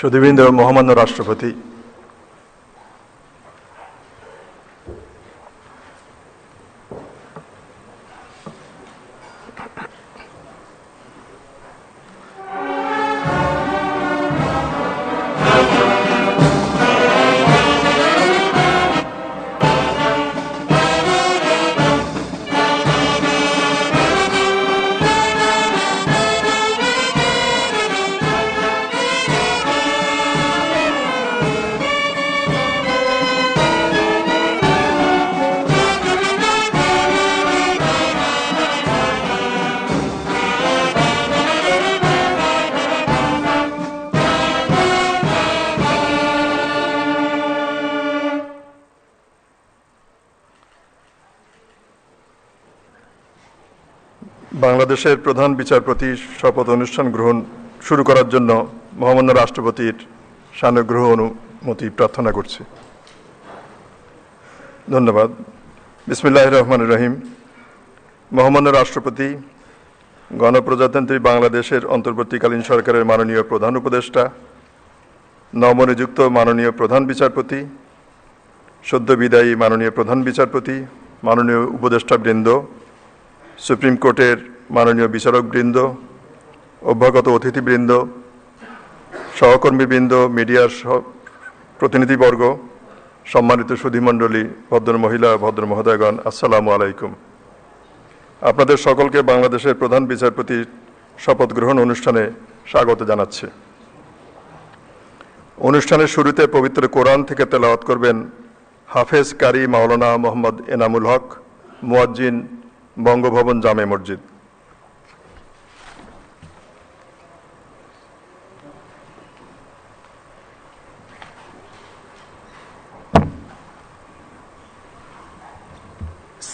সুধীবৃন্দ মহামান্য রাষ্ট্রপতি বাংলাদেশের প্রধান বিচারপতি শপথ অনুষ্ঠান গ্রহণ শুরু করার জন্য মহামান্য রাষ্ট্রপতির সানুগ্রহ অনুমতি প্রার্থনা করছি। ধন্যবাদ। বিসমিল্লাহ রহমান রহিম। মহামান্য রাষ্ট্রপতি, গণপ্রজাতন্ত্রী বাংলাদেশের অন্তর্বর্তীকালীন সরকারের মাননীয় প্রধান উপদেষ্টা, নবনিযুক্ত মাননীয় প্রধান বিচারপতি, সদ্য বিদায়ী মাননীয় প্রধান বিচারপতি, মাননীয় উপদেষ্টা উপদেষ্টাবৃন্দ সুপ্রিম কোর্টের মাননীয় বিচারকবৃন্দ, অভ্যাগত অতিথিবৃন্দ, সহকর্মীবৃন্দ, মিডিয়ার প্রতিনিধিবর্গ, সম্মানিত সুধীমণ্ডলী, ভদ্র মহিলা, ভদ্র মহোদয়গণ, আসসালামু আলাইকুম। আপনাদের সকলকে বাংলাদেশের প্রধান বিচারপতির শপথ গ্রহণ অনুষ্ঠানে স্বাগত জানাচ্ছি। অনুষ্ঠানের শুরুতে পবিত্র কোরআন থেকে তেলাওয়াত করবেন হাফেজ কারি মাওলানা মোহাম্মদ এনামুল হক, মুয়াজ্জিন বঙ্গভবন জামে মসজিদ।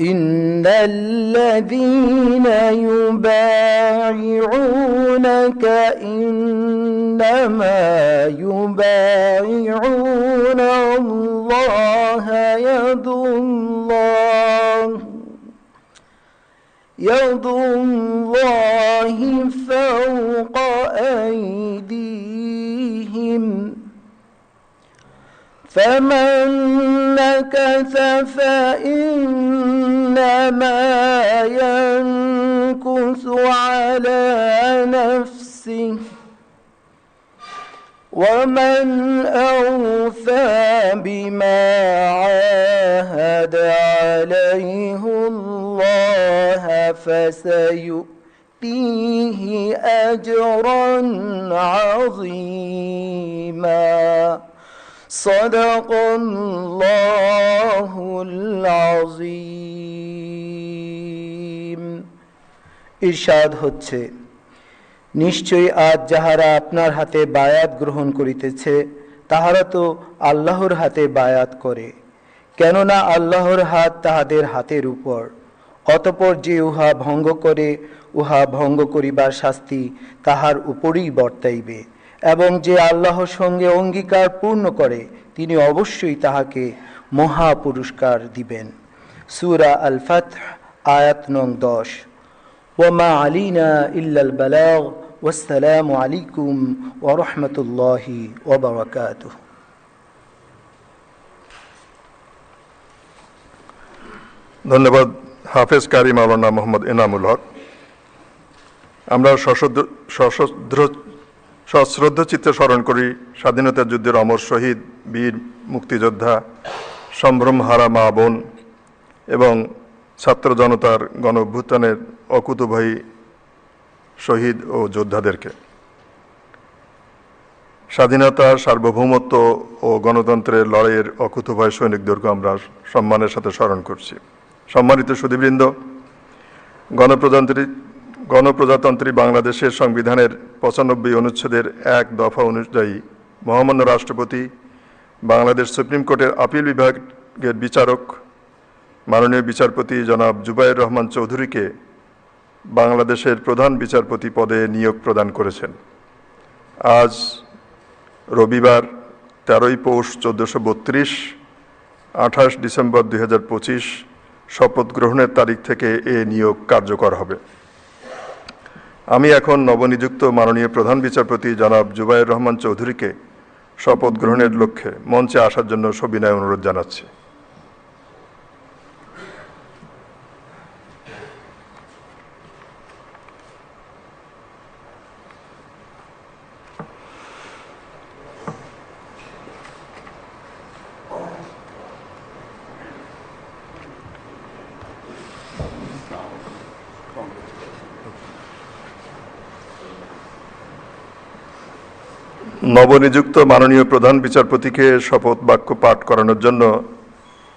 إن الذين يبايعونك إنما يبايعون الله يد الله يد الله فوق أيديهم فمن نكث فإنما ينكث على نفسه ومن أوفى بما عاهد عليه الله فسيؤتيه أجرا عظيما صدق الله العظيم ইরশাদ হচ্ছে নিশ্চয়ই আজ যাহারা আপনার হাতে বায়াত গ্রহণ করিতেছে তাহারা তো আল্লাহর হাতে বায়াত করে কেননা আল্লাহর হাত তাহাদের হাতের উপর অতপর যে উহা ভঙ্গ করে উহা ভঙ্গ করিবার শাস্তি তাহার উপরই বর্তাইবে এবং যে আল্লাহর সঙ্গে অঙ্গীকার পূর্ণ করে, তিনি অবশ্যই তাহাকে মহা পুরস্কার দিবেন। সুরা আল ফাত আয়াত নং দশ। ওমা আলীনা ইল্লাল বালাগ ওয়াসালামু আলাইকুম ওরহমতুল্লাহি ওবরাকাতুহ ধন্যবাদ হাফেজ কারি মাওলানা মোহাম্মদ এনামুল হক। আমরা সশস্ত্র সশ্রদ্ধ চিত্তে স্মরণ করি স্বাধীনতা যুদ্ধের অমর শহীদ, বীর, মুক্তিযোদ্ধা সম্ভ্রম হারা মা বোন এবং ছাত্র জনতার গণ অভ্যুত্থানের অকুতভয়ী শহীদ ও যোদ্ধাদেরকে। স্বাধীনতা, সার্বভৌমত্ব ও গণতন্ত্রের লড়াইয়ের অকুতভয় সৈনিকদেরকে আমরা সম্মানের সাথে স্মরণ করছি। সম্মানিত সুধীবৃন্দ, গণপ্রজাতন্ত্রী গণপ্রজাতন্ত্রী বাংলাদেশের সংবিধানের পঁচানব্বই অনুচ্ছেদের এক দফা অনুযায়ী মহামান্য রাষ্ট্রপতি, বাংলাদেশ সুপ্রিম কোর্টের আপিল বিভাগের বিচারক, মাননীয় বিচারপতি জনাব জুবাইর রহমান চৌধুরীকে বাংলাদেশের প্রধান বিচারপতি পদে নিয়োগ প্রদান করেছেন। আজ রবিবার তেরোই পৌষ চোদ্দোশো বত্রিশ, আঠাশ ডিসেম্বর দুই হাজার পঁচিশ, শপথ গ্রহণের তারিখ থেকে এ নিয়োগ কার্যকর হবে। আমি এখন নবনিযুক্ত মাননীয় প্রধান বিচারপতি জনাব জুবাইর রহমান চৌধুরীকে শপথ গ্রহণের লক্ষ্যে মঞ্চে আসার জন্য সবিনয় অনুরোধ জানাচ্ছি। নবনিযুক্ত মাননীয় প্রধান বিচারপতিকে শপথ বাক্য পাঠ করানোর জন্য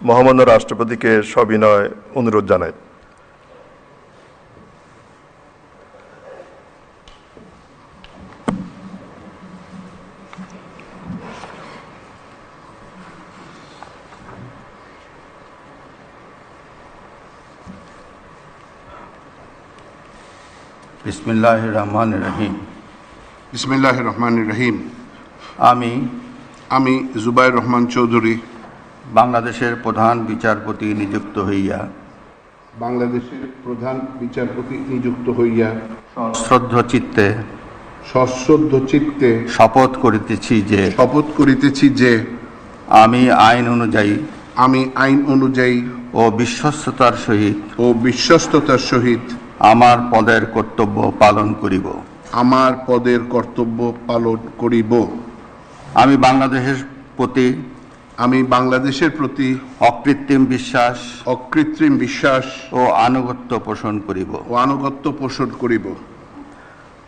মহামান্য রাষ্ট্রপতিকে সবিনয় অনুরোধ জানাই। বিসমিল্লাহ রহমান রহিম। বিসমিল্লাহ রহমান রহিম। আমি আমি জুবাইর রহমান চৌধুরী। বাংলাদেশের প্রধান বিচারপতি নিযুক্ত হইয়া বাংলাদেশের প্রধান বিচারপতি নিযুক্ত হইয়া শ্রদ্ধ চিত্তে সশ্রদ্ধ চিত্তে শপথ করিতেছি যে শপথ করিতেছি যে আমি আইন অনুযায়ী আমি আইন অনুযায়ী ও বিশ্বস্ততার সহিত ও বিশ্বস্ততার সহিত আমার পদের কর্তব্য পালন করিব। আমার পদের কর্তব্য পালন করিব। আমি বাংলাদেশের প্রতি আমি বাংলাদেশের প্রতি অকৃত্রিম বিশ্বাস অকৃত্রিম বিশ্বাস ও আনুগত্য পোষণ করিব। ও আনুগত্য পোষণ করিব।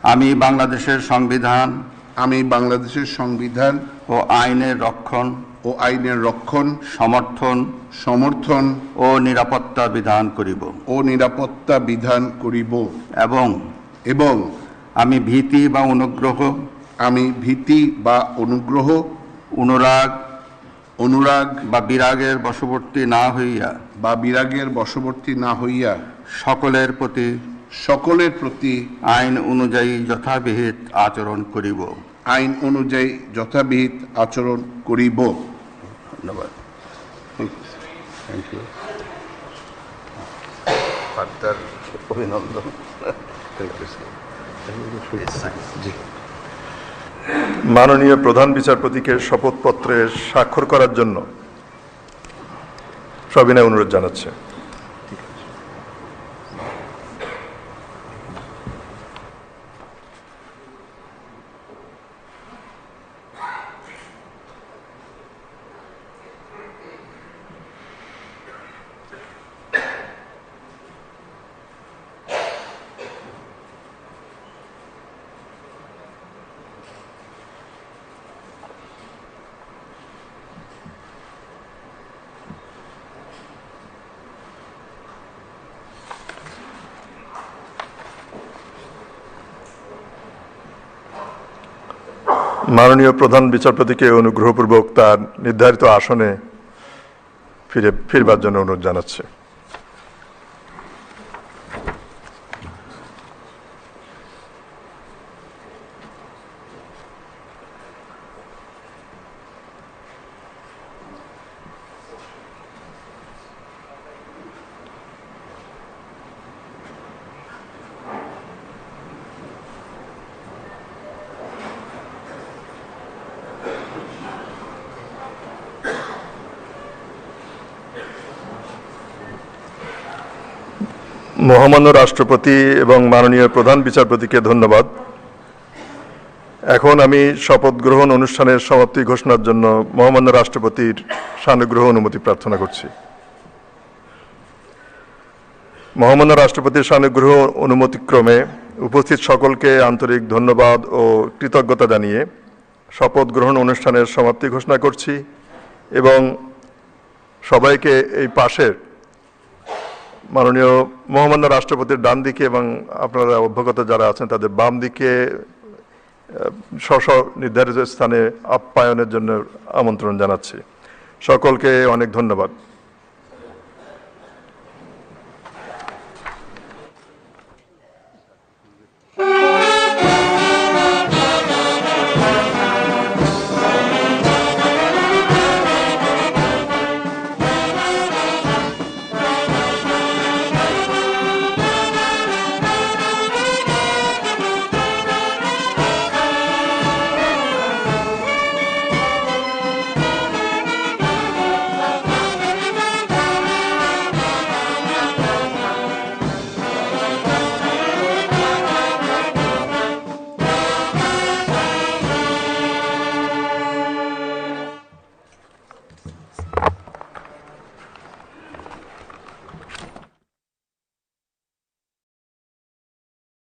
আমি বাংলাদেশের সংবিধান আমি বাংলাদেশের সংবিধান ও আইনের রক্ষণ ও আইনের রক্ষণ সমর্থন সমর্থন ও নিরাপত্তা বিধান করিব। ও নিরাপত্তা বিধান করিব। এবং এবং আমি ভীতি বা অনুগ্রহ আমি ভীতি বা অনুগ্রহ অনুরাগ অনুরাগ বা বিরাগের বশবর্তী না হইয়া বা বিরাগের বশবর্তী না হইয়া সকলের প্রতি সকলের প্রতি আইন অনুযায়ী যথাবিহিত আচরণ করিব। আইন অনুযায়ী যথাবিহিত আচরণ করিব। ধন্যবাদ। অভিনন্দন। মাননীয় প্রধান বিচারপতিকে শপথপত্রে স্বাক্ষর করার জন্য সবিনয় অনুরোধ জানাচ্ছে। মাননীয় প্রধান বিচারপতিকে অনুগ্রহপূর্বক তার নির্ধারিত আসনে ফিরে ফিরবার জন্য অনুরোধ জানাচ্ছে। মহামান্য রাষ্ট্রপতি এবং মাননীয় প্রধান বিচারপতিকে ধন্যবাদ। এখন আমি শপথ গ্রহণ অনুষ্ঠানের সমাপ্তি ঘোষণার জন্য মহামান্য রাষ্ট্রপতির সানুগ্রহ অনুমতি প্রার্থনা করছি। মহামান্য রাষ্ট্রপতির সানুগ্রহ অনুমতিক্রমে উপস্থিত সকলকে আন্তরিক ধন্যবাদ ও কৃতজ্ঞতা জানিয়ে শপথ গ্রহণ অনুষ্ঠানের সমাপ্তি ঘোষণা করছি এবং সবাইকে এই পাশের মাননীয় মহামান্য রাষ্ট্রপতির ডান দিকে এবং আপনারা অভ্যগত যারা আছেন তাদের বাম দিকে স্ব নির্ধারিত স্থানে আপ্যায়নের জন্য আমন্ত্রণ জানাচ্ছি। সকলকে অনেক ধন্যবাদ।